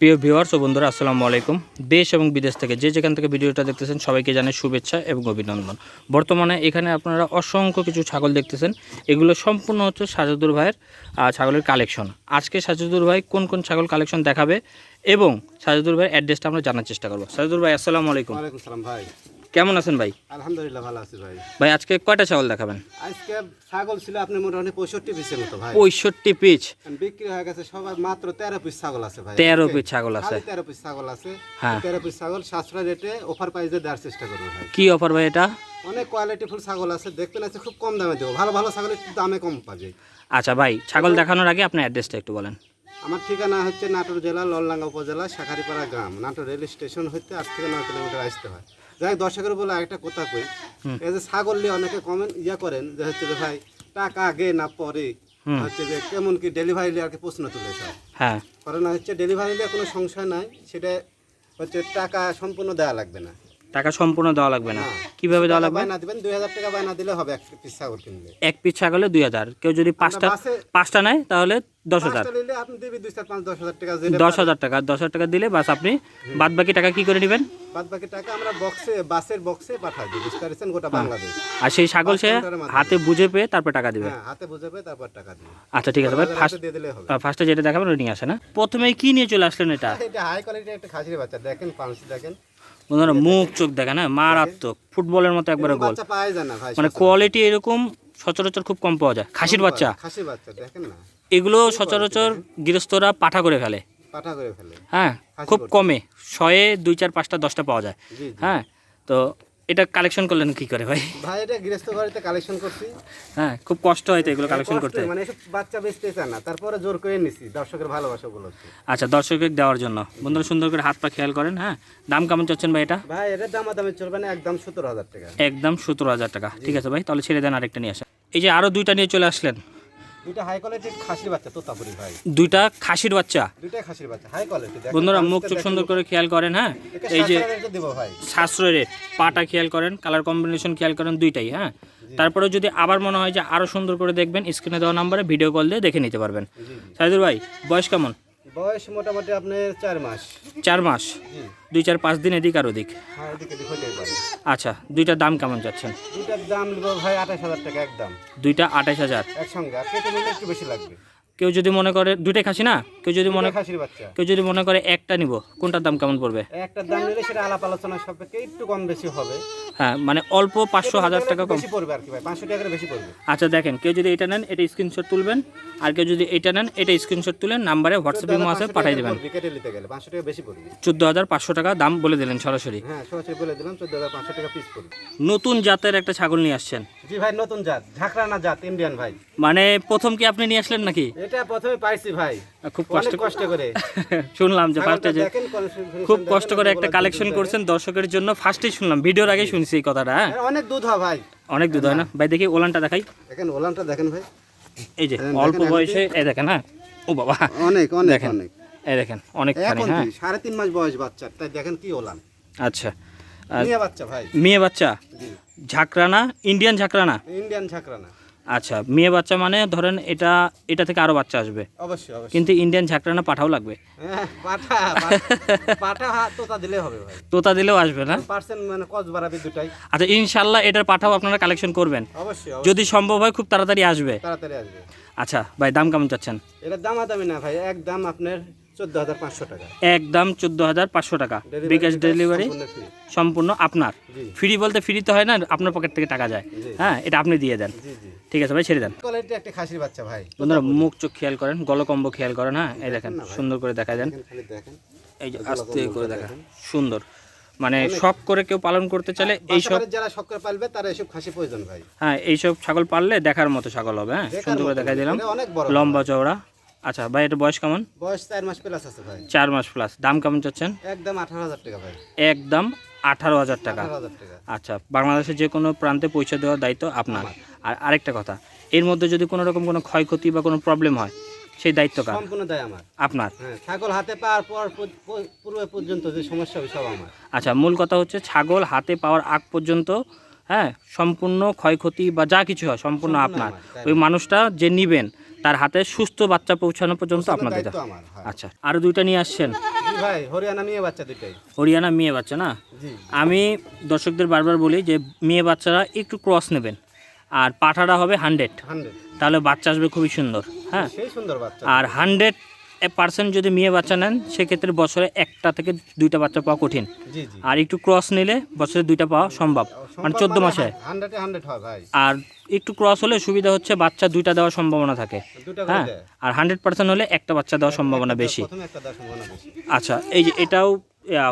প্রিয় ভিউয়ার্স ও বন্ধুরা, আসসালামু আলাইকুম। দেশ এবং বিদেশ থেকে যে যেখান থেকে ভিডিওটা দেখতেছেন, সবাইকে জানাই শুভেচ্ছা এবং অভিনন্দন। বর্তমানে এখানে আপনারা অসংখ্য কিছু ছাগল দেখতেছেন। এগুলো সম্পূর্ণ হচ্ছে সাজুদুর ভাইয়ের ছাগলের কালেকশন। আজকে সাজুদুর ভাই কোন কোন ছাগল কালেকশন দেখাবে এবং সাজুদুর ভাইয়ের অ্যাড্রেসটা আমরা জানার চেষ্টা করব। সাজুদুর ভাই, আসসালামু আলাইকুম। ভাই। কেমন আছেন ভাই? আলহামদুলিল্লাহ ভালো আছি ভাই। ভাই আজকে কয়টা ছাগল দেখাবেন? আজকে ছাগল ছিল আপনার মোটামুটি পঁয়ষট্টি পিসের মতো ভাই। পঁয়ষট্টি এখন বিক্রি হয়ে গেছে সবার মাত্র তেরো পিস ছাগল আছে ভাই। তেরো পিস ছাগল আছে। তেরো পিস ছাগল আছে। হ্যাঁ। তেরো পিস ছাগল সাতশো রেটে অফার প্রাইসে দেওয়ার চেষ্টা করব ভাই। কি অফার ভাই এটা? অনেক কোয়ালিটি ফুল ছাগল আছে দেখতে আছে খুব কম দামে দেবো। ভালো ভালো ছাগল একটু দামে কম পাবে আচ্ছা ভাই ছাগল দেখানোর আগে আপনার অ্যাড্রেসটা একটু বলেন। আমার ঠিকানা হচ্ছে নাটোর জেলা ললডাঙ্গা উপজেলা শাখারিপাড়া গ্রাম। নাটোর রেল স্টেশন হইতে আট থেকে নয় কিলোমিটার আসতে হয়। যাই দর্শকের বলে একটা কথা কই। এই যে ছাগল নিয়ে অনেকে কমেন্ট ইয়া করেন যে হচ্ছে যে ভাই টাকা আগে না পরে? হচ্ছে যে কেমন কি ডেলিভারি আর কি প্রশ্ন তুলে সব? হ্যাঁ। কারণ হচ্ছে ডেলিভারি নিয়ে কোনো সংশয় নাই সেটা হচ্ছে টাকা সম্পূর্ণ দেওয়া লাগবে না। টাকা সম্পূর্ণ দেওয়া লাগবে না। কীভাবে দেওয়া লাগবে? বায়না দিবেন দুই হাজার টাকা বায়না দিলে হবে এক পিস ছাগল কিনলে। এক পিস ছাগলে দুই হাজার। কেউ যদি পাঁচটা বাসে- পাঁচটা নেয় তাহলে দশ হাজার। দিবি দশ হাজার টাকা দশ হাজার টাকা দিলে বাস আপনি বাদ বাকি টাকা কি করে নেবেন? আর সেই ছাগল সে হাতে বুঝে পেয়ে তারপর টাকা দিবে। হ্যাঁ হাতে বুঝে পেয়ে তারপর টাকা আচ্ছা ঠিক আছে ভাই। ফার্স্ট দিয়ে দিলে হবে। ফার্স্টে যেটা দেখাবেন ওটা নিয়ে আসে না প্রথমেই কি নিয়ে চলে আসলেন এটা? এটা হাই কোয়ালিটির একটা খাসির বাচ্চা। দেখেন দেখেন। বন্ধুরা মুখ চোখ দেখেন হ্যাঁ? মারাত্মক। ফুটবলের মতো একবারে গোল। মানে কোয়ালিটি এরকম সচরাচর খুব কম পাওয়া যায়। খাসির বাচ্চা। খাসির বাচ্চা দেখেন না। এগুলো সচরাচর গৃহস্থরা পাঠা করে ফেলে। পাঠা করে ফেলে। হ্যাঁ খুব কমে শয়ে দুই চার পাঁচটা দশটা পাওয়া যায়। হ্যাঁ তো এটা কালেকশন করলেন কি করে ভাই? ভাই এটা গৃহস্থ বাড়িতে কালেকশন করছি। হ্যাঁ খুব কষ্ট হয় তো এগুলো কালেকশন করতে। মানে এসব বাচ্চা বেচতে না। তারপরে জোর করে নিছি দর্শকের ভালোবাসা উপলক্ষে। আচ্ছা দর্শকের দেওয়ার জন্য। বন্ধুরা সুন্দর করে হাত পা খেয়াল করেন হ্যাঁ। দাম কেমন চাচ্ছেন ভাই এটা? ভাই এটার দাম দামে চলবে না একদম সতেরো হাজার টাকা। একদম সতেরো হাজার টাকা। ঠিক আছে ভাই তাহলে ছেড়ে দেন আরেকটা নিয়ে আসেন। এই যে আরও দুইটা নিয়ে চলে আসলেন। দুইটা হাই কোয়ালিটির খাসির বাচ্চা তোতাপুরি ভাই। দুইটা খাসির বাচ্চা? দুইটাই খাসির বাচ্চা হাই কোয়ালিটি বন্ধুরা মুখ চোখ সুন্দর করে খেয়াল করেন হ্যাঁ? এই যে সাশ্রয়ের সাশ্রয় রেট পাটা খেয়াল করেন কালার কম্বিনেশন খেয়াল করেন দুইটাই হ্যাঁ? তারপরে যদি আবার মনে হয় যে আরও সুন্দর করে দেখবেন স্ক্রিনে দেওয়া নাম্বারে ভিডিও কল দিয়ে দেখে নিতে পারবেন। সাইদুর ভাই বয়স কেমন? বয়স মোটামুটি আপনার চার মাস। চার মাস? দুই চার পাঁচ দিন এদিক আর ওদিক? হ্যাঁ আচ্ছা দুইটার দাম কেমন যাচ্ছেন? দুইটার দাম ভাই আঠাশ হাজার টাকা একদম। দুইটা আঠাশ হাজার। একসঙ্গে একটু বেশি লাগবে। কেউ যদি মনে করে দুইটাই খাসি না? কেউ যদি মনে খাসির বাচ্চা। কেউ যদি মনে করে একটা নিব কোনটার দাম কেমন পড়বে? একটা দাম নিলে সেটা আলাপ আলোচনা সাপেক্ষে একটু কম বেশি হবে। হ্যাঁ মানে অল্প পাঁচশো হাজার টাকা কম। বেশি পড়বে আর কি ভাই পাঁচশো টাকা বেশি পড়বে। আচ্ছা দেখেন কেউ যদি এটা নেন এটা স্ক্রিনশট তুলবেন আর কেউ যদি এটা নেন এটা স্ক্রিনশট তুলেন নাম্বারে হোয়াটসঅ্যাপ ইমো আছে পাঠিয়ে দেবেন। কেটে নিতে গেলে পাঁচশো টাকা বেশি পড়বে। চোদ্দ হাজার পাঁচশো টাকা দাম বলে দিলেন সরাসরি। হ্যাঁ সরাসরি বলে দিলাম চোদ্দ হাজার পাঁচশো টাকা পিস পড়বে। নতুন জাতের একটা ছাগল নিয়ে আসছেন। জি ভাই নতুন জাত ঝাঁকড়ানা জাত ইন্ডিয়ান ভাই। মানে প্রথম কি আপনি নিয়ে আসলেন নাকি? এটা প্রথমে পাইছি ভাই। খুব কষ্ট কষ্ট করে। শুনলাম যে ফার্স্টে যে খুব কষ্ট করে একটা কালেকশন করছেন দর্শকের জন্য। ফার্স্টেই শুনলাম ভিডিওর আগে শুনছি এই কথাটা হ্যাঁ? অনেক দুধ হয় ভাই। অনেক দুধ হয় না? ভাই দেখি ওলানটা দেখাই। দেখেন ওলানটা দেখেন ভাই। এই যে অল্প বয়সে এই দেখেন হ্যাঁ? ও বাবা। অনেক অনেক অনেক। এই দেখেন এখন হ্যাঁ? সাড়ে তিন মাস বয়স বাচ্চা তাই দেখেন কি ওলান। আচ্ছা। নিয়ে বাচ্চা ভাই। মেয়ে বাচ্চা? জি। ঝাঁকড়ানা? ইন্ডিয়ান ঝাঁকড়ানা? ইন্ডিয়ান ঝাঁকড়ানা। আচ্ছা মেয়ে বাচ্চা মানে ধরেন এটা এটা থেকে আরও বাচ্চা আসবে। অবশ্যই অবশ্যই। কিন্তু ইন্ডিয়ান ঝাঁকড়ানা পাঠাও লাগবে। হ্যাঁ, পাঠা পাঠা- তোতা দিলে হবে ভাই। তোতা দিলেও আসবে না? পার্সেন্ট মানে কচ বাড়াবে দুটাই। আচ্ছা ইনশাল্লাহ এটার পাঠাও আপনারা কালেকশন করবেন। অবশ্যই যদি সম্ভব হয় খুব তাড়াতাড়ি আসবে। তাড়াতাড়ি আসবে। আচ্ছা ভাই দাম কেমন চাচ্ছেন? এটার দাম দামি না ভাই একদম আপনার একদম চোদ্দ হাজার পাঁচশো টাকা। বিকাশ ডেলিভারি সম্পূর্ণ আপনার। ফ্রি বলতে ফ্রি তো হয় না আপনার পকেট থেকে টাকা যায়। হ্যাঁ এটা আপনি দিয়ে দেন। ঠিক আছে ভাই ছেড়ে দেন। কোয়ালিটি একটা খাসির বাচ্চা ভাই। বন্ধুরা মুখ চোখ খেয়াল করেন গলকম্ব খেয়াল করেন হ্যাঁ এই দেখেন সুন্দর করে দেখা দেন। এই যে আস্তে করে দেখা সুন্দর। মানে শখ করে কেউ পালন করতে চাইলে এইসব যারা শক্কর পালবে তারা এসব খাসি প্রয়োজন ভাই। হ্যাঁ এইসব ছাগল পাললে দেখার মতো ছাগল হবে হ্যাঁ সুন্দর করে। দেখাই দিলাম। লম্বা চওড়া। আচ্ছা ভাই এটা বয়স কেমন? বয়স চার মাস প্লাস আছে ভাই। চার মাস প্লাস দাম কেমন চাচ্ছেন? একদম আঠারো হাজার টাকা ভাই। একদম আঠারো হাজার টাকা। আচ্ছা বাংলাদেশের যে কোনো প্রান্তে পৌঁছে দেওয়ার দায়িত্ব আপনার। আর আরেকটা কথা এর মধ্যে যদি কোনো রকম কোনো ক্ষয়ক্ষতি বা কোনো প্রবলেম হয় সেই দায়িত্ব কার? সম্পূর্ণ দেয় আমার। আপনার। হ্যাঁ ছাগল হাতে পাওয়ার পর পর- পর- পূর্বে পর্যন্ত যে সমস্যা সব আমার। আচ্ছা মূল কথা হচ্ছে ছাগল হাতে পাওয়ার আগ পর্যন্ত হ্যাঁ সম্পূর্ণ ক্ষয়ক্ষতি বা যা কিছু হয় সম্পূর্ণ আপনার। ওই মানুষটা যে নিবেন তার হাতে সুস্থ বাচ্চা পৌঁছানো পর্যন্ত আমার হ্যাঁ। আচ্ছা আরও দুইটা নিয়ে আসছেন। ভাই হরিয়ানা মেয়ে বাচ্চা দুইটাই। হরিয়ানা মেয়ে বাচ্চা না? আমি দর্শকদের বারবার বলি যে মেয়ে বাচ্চারা একটু ক্রস নেবেন আর পাঠাটা হবে হান্ড্রেড। তাহলে বাচ্চা আসবে খুবই সুন্দর হ্যাঁ? আর হান্ড্রেড পার্সেন্ট যদি মেয়ে বাচ্চা নেন সেক্ষেত্রে বছরে একটা থেকে দুইটা বাচ্চা পাওয়া কঠিন। আর একটু ক্রস নিলে বছরে দুইটা পাওয়া সম্ভব। মানে চোদ্দ মাসে। আর একটু ক্রস হলে সুবিধা হচ্ছে বাচ্চা দুইটা দেওয়ার সম্ভাবনা থাকে। হ্যাঁ? আর হান্ড্রেড পার্সেন্ট হলে একটা বাচ্চা দেওয়ার সম্ভাবনা বেশি। আচ্ছা এই যে এটাও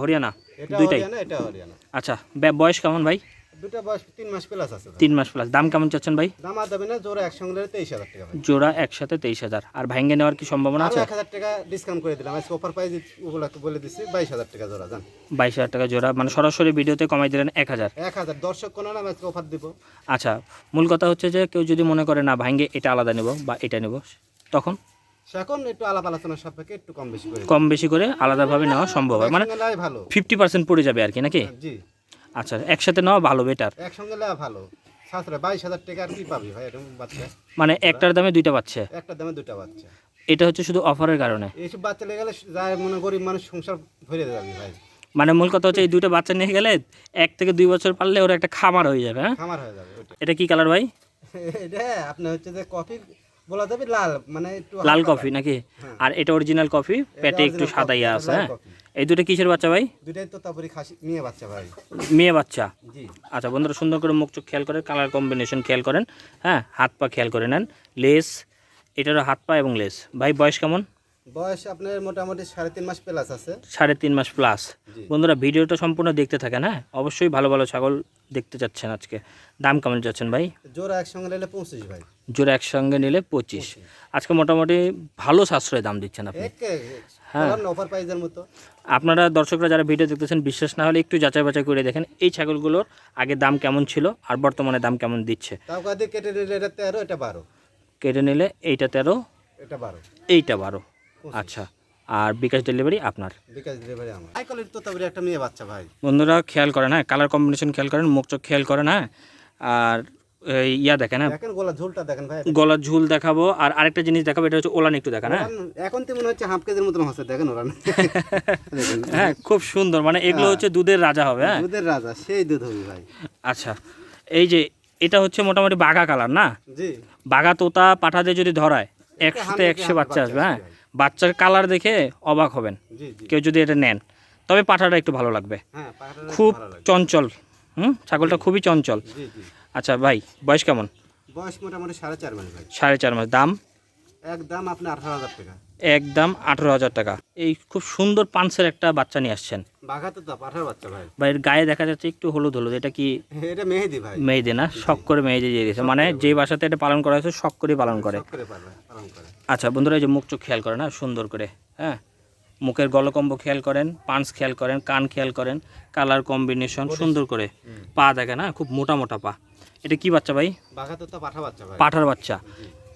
হরিয়ানা দুইটাই? আচ্ছা বয়স কেমন ভাই? দুটা বয়স তিন মাস প্লাস আছে তিন মাস প্লাস দাম কেমন চাচ্ছেন ভাই? দাম আর দেবে না জোরে একসঙ্গে তেইশ হাজার টাকা জোড়া একসাথে তেইশ হাজার। আর ভাঙ্গে নেওয়ার কি সম্ভাবনা আছে? এক হাজার টাকা ডিসকাউন্ট করে দিলাম। আজকে অফার প্রাইস ওগুলো বলে দিচ্ছি বাইশ হাজার টাকা জোড়া জান। বাইশ হাজার টাকা জোড়া। মানে সরাসরি ভিডিওতে কমাই দিলেন এক হাজার। এক হাজার। দর্শক কোনো না আজকে অফার দিব। আচ্ছা মূল কথা হচ্ছে যে কেউ যদি মনে করে না ভাঙ্গে এটা আলাদা নেব বা এটা নেব তখন? এখন একটু আলাপ সাপেক্ষে একটু কম বেশি করে। কম বেশি করে আলাদাভাবে নেওয়া সম্ভব হয়। মানে ভালো। ফিফটি পার্সেন্ট পড়ে যাবে আর কি নাকি? জি। আচ্ছা একসাথে নেওয়া ভালো বেটার একসঙ্গে নেওয়া ভালো। সাতটা বাইশ হাজার টাকা আর কি পাবি ভাই এরকম বাচ্চা? মানে একটার দামে দুইটা পাচ্ছে একটা দামে দুটা বাচ্চা। এটা হচ্ছে শুধু অফারের কারণে? এইসব বাচ্চা লেগে গেলে যায় মনে গরিব মানুষ সংসার ভরে যাবে ভাই। মানে মূল কথা হচ্ছে এই দুইটা বাচ্চা নিয়ে গেলে এক থেকে দুই বছর পারলে ওরা একটা খামার হয়ে যাবে হ্যাঁ? খামার হয়ে যাবে এটা কি কালার ভাই? এটা আপনার হচ্ছে যে কফি বলা যাবে লাল মানে একটু লাল কফি নাকি? আর এটা অরিজিনাল কফি? পেটে একটু সাদাইয়া আছে হ্যাঁ? এই দুটো কিসের বাচ্চা ভাই? দুটাই তো তারপরে খাসি নিয়ে বাচ্চা ভাই। মেয়ে বাচ্চা? জি। আচ্ছা বন্ধুরা সুন্দর করে মুখ চোখ খেয়াল করেন কালার কম্বিনেশন খেয়াল করেন হ্যাঁ? হাত পা খেয়াল করে নেন। লেস এটারও হাত পা এবং লেস ভাই বয়স কেমন? বয়স আপনার মোটামুটি সাড়ে তিন মাস প্লাস আছে। সাড়ে তিন মাস প্লাস বন্ধুরা ভিডিওটা সম্পূর্ণ দেখতে থাকেন হ্যাঁ? অবশ্যই ভালো ভালো ছাগল দেখতে চাচ্ছেন আজকে। দাম কেমন চাচ্ছেন ভাই? জোড়া একসঙ্গে নিলে পৌঁছিস ভাই। জোড়া একসঙ্গে নিলে পঁচিশ। আজকে মোটামুটি ভালো সাশ্রয় দাম দিচ্ছেন আপনি। হ্যাঁ। অফার প্রাইজের মতো। আপনারা দর্শকরা যারা ভিডিও দেখতেছেন বিশ্বাস না হলে একটু যাচাই বাছাই করে দেখেন এই ছাগলগুলোর আগে দাম কেমন ছিল আর বর্তমানে দাম কেমন দিচ্ছে। কেটে নিলে এটা তেরো এটা বারো। কেটে নিলে এইটা তেরো এটা বারো। এইটা বারো। আচ্ছা আর বিকাশ ডেলিভারি আপনার? বিকাশ ডেলিভারি আমার। হাই কোয়ালিটি তো তারপরে একটা মেয়ে বাচ্চা ভাই। বন্ধুরা খেয়াল করেন হ্যাঁ কালার কম্বিনেশন খেয়াল করেন মুখ চোখ খেয়াল করেন হ্যাঁ আর ইয়া দেখেন হ্যাঁ। দেখেন গোলা ঝোলটা দেখেন ভাই। গলার ঝুল দেখাবো আর আরেকটা জিনিস দেখাবো এটা হচ্ছে ওলান একটু দেখান হ্যাঁ। এখন তো মনে হচ্ছে হাফ কেজির মতন হচ্ছে দেখেন দেখেন হ্যাঁ খুব সুন্দর মানে এগুলো হচ্ছে দুধের রাজা হবে হ্যাঁ। দুধের রাজা সেই দুধ হবে ভাই। আচ্ছা এই যে এটা হচ্ছে মোটামুটি বাঘা কালার না? জি। বাঘা তোতা পাঠাতে যদি ধরায় একশোতে একশো বাচ্চা আসবে হ্যাঁ। বাচ্চার কালার দেখে অবাক হবেন কেউ যদি এটা নেন। তবে পাঠাটা একটু ভালো লাগবে। হ্যাঁ খুব চঞ্চল হুম ছাগলটা খুবই চঞ্চল। জি জি। আচ্ছা ভাই বয়স কেমন? বয়স মোটামুটি সাড়ে চার মাস ভাই। সাড়ে চার মাস। দাম? একদম আপনি আঠারো হাজার টাকা। একদম আঠেরো হাজার টাকা। এই খুব সুন্দর পাঁচের একটা বাচ্চা নিয়ে আসছেন। বাঘাতে তো বাচ্চা ভাই। এর গায়ে দেখা যাচ্ছে একটু হলুদ হলুদ এটা কি এটা মেহেদি ভাই। মেয়েদে না? শখ করে মেয়েদে দিয়ে দিয়েছে। মানে যে বাসাতে এটা পালন করা হয়েছে শখ করে। পালন করে। আচ্ছা বন্ধুরা এই যে মুখ চোখ খেয়াল করে না? সুন্দর করে হ্যাঁ? মুখের গলকম্ব খেয়াল করেন পাঞ্চ খেয়াল করেন কান খেয়াল করেন কালার কম্বিনেশন সুন্দর করে। পা দেখে না? খুব মোটা মোটা পা। এটা কি বাচ্চা ভাই? পাঠার বাচ্চা।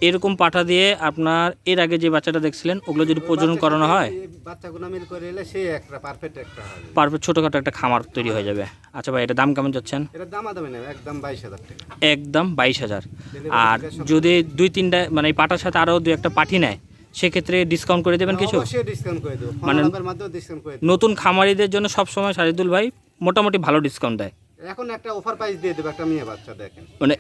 এরকম পাঠা দিয়ে আপনার এর আগে যে বাচ্চাটা দেখছিলেন ওগুলো যদি প্রজনন করানো হয়? পারফেক্ট ছোটোখাটো একটা খামার তৈরি হয়ে যাবে। আচ্ছা ভাই এটা দাম কেমন যাচ্ছেন? একদম বাইশ হাজার আর যদি দুই তিনটা মানে পাটার সাথে আরও দুই একটা পাঠি নেয় সেক্ষেত্রে ডিসকাউন্ট করে দেবেন কিছু? ডিসকাউন্ট করে দেবো। মানে- নতুন খামারিদের জন্য সবসময় সাজিদুল ভাই মোটামুটি ভালো ডিসকাউন্ট দেয়। এখন একটা অফার প্রাইস দিয়ে দেবো একটা মেয়ে বাচ্চা দেখেন। মানে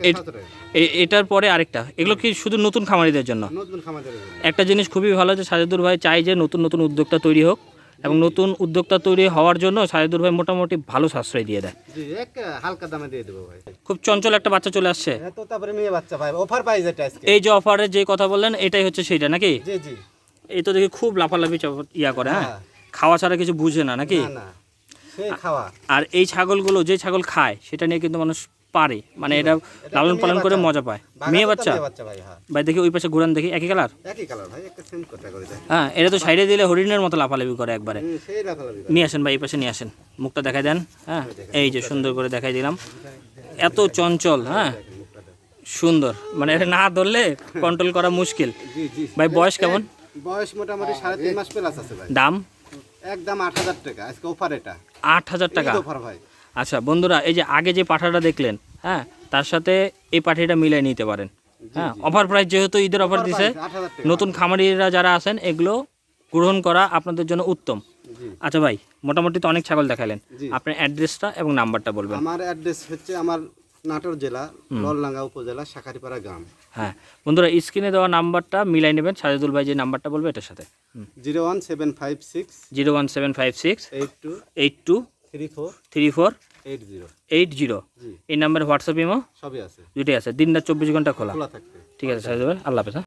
এটার পরে আরেকটা। এগুলো কি শুধু নতুন খামারিদের জন্য? নতুন জন্য। একটা জিনিস খুবই ভালো যে সাজিদুল ভাই চাই যে নতুন নতুন উদ্যোক্তা তৈরি হোক এবং নতুন উদ্যোক্তা তৈরি হওয়ার জন্য সাজিদুল ভাই মোটামুটি ভালো সাশ্রয় দিয়ে দেয়। হালকা দামে দিয়ে দেবো ভাই। খুব চঞ্চল একটা বাচ্চা চলে আসছে। এত তারপরে মেয়ে বাচ্চা ভাই অফার প্রাইস এটা এই যে অফারে যে কথা বললেন এটাই হচ্ছে সেইটা নাকি? জি জি। এই তো দেখি খুব লাফালাফি ইয়া করে হ্যাঁ? হ্যাঁ। খাওয়া ছাড়া কিছু বুঝে না নাকি? না। খাওয়া। আর এই ছাগলগুলো যে ছাগল খায় সেটা নিয়ে কিন্তু মানুষ পারে। মানে এটা লালন পালন করে মজা পায়। মেয়ে বাচ্চা? মেয়ে ভাই হ্যাঁ। দেখি ওই পাশে ঘুরান দেখি একই কালার একই কালার ভাই একটা সেম কথা করে হ্যাঁ এটা তো সাইডে দিলে হরিণের মতো লাফালাফি করে একবারে। নিয়ে আসেন ভাই এই পাশে নিয়ে আসেন। মুখটা দেখাই দেন হ্যাঁ? এই যে সুন্দর করে দেখাই দিলাম। এত চঞ্চল হ্যাঁ? সুন্দর। মানে এটা না ধরলে কন্ট্রোল করা মুশকিল। ভাই বয়স কেমন? বয়স মোটামুটি সাড়ে তিন মাস প্লাস আছে ভাই। দাম? একদম আট হাজার টাকা আজকে অফার এটা। আট হাজার টাকা? অফার ভাই। আচ্ছা বন্ধুরা এই যে আগে যে পাঠাটা দেখলেন হ্যাঁ তার সাথে এই পাঠিটা মিলিয়ে নিতে পারেন। হ্যাঁ অফার প্রাইস যেহেতু ঈদের অফার দিছে নতুন খামারিরা যারা আছেন এগুলো গ্রহণ করা আপনাদের জন্য উত্তম। আচ্ছা ভাই মোটামুটি তো অনেক ছাগল দেখালেন। আপনার অ্যাড্রেসটা এবং নাম্বারটা বলবেন। আমার অ্যাড্রেস হচ্ছে আমার নাটোর জেলা ললডাঙ্গা উপজেলা শাখারিপাড়া গ্রাম। হ্যাঁ। বন্ধুরা স্ক্রিনে দেওয়া নাম্বারটা মিলাই নেবেন। সাজেদুল ভাই যে নাম্বারটা বলবে এটার সাথে। Zero one seven five six zero one seven five six eight two eight two three four three four eight zero. Eight zero. এই নাম্বারে হোয়াটসঅ্যাপ ইমো? সবই আছে। দুটোই আছে। দিন রাত চব্বিশ ঘণ্টা খোলা। ঠিক আছে সাজেদুল ভাই। আল্লাহ হাফেজ হ্যাঁ।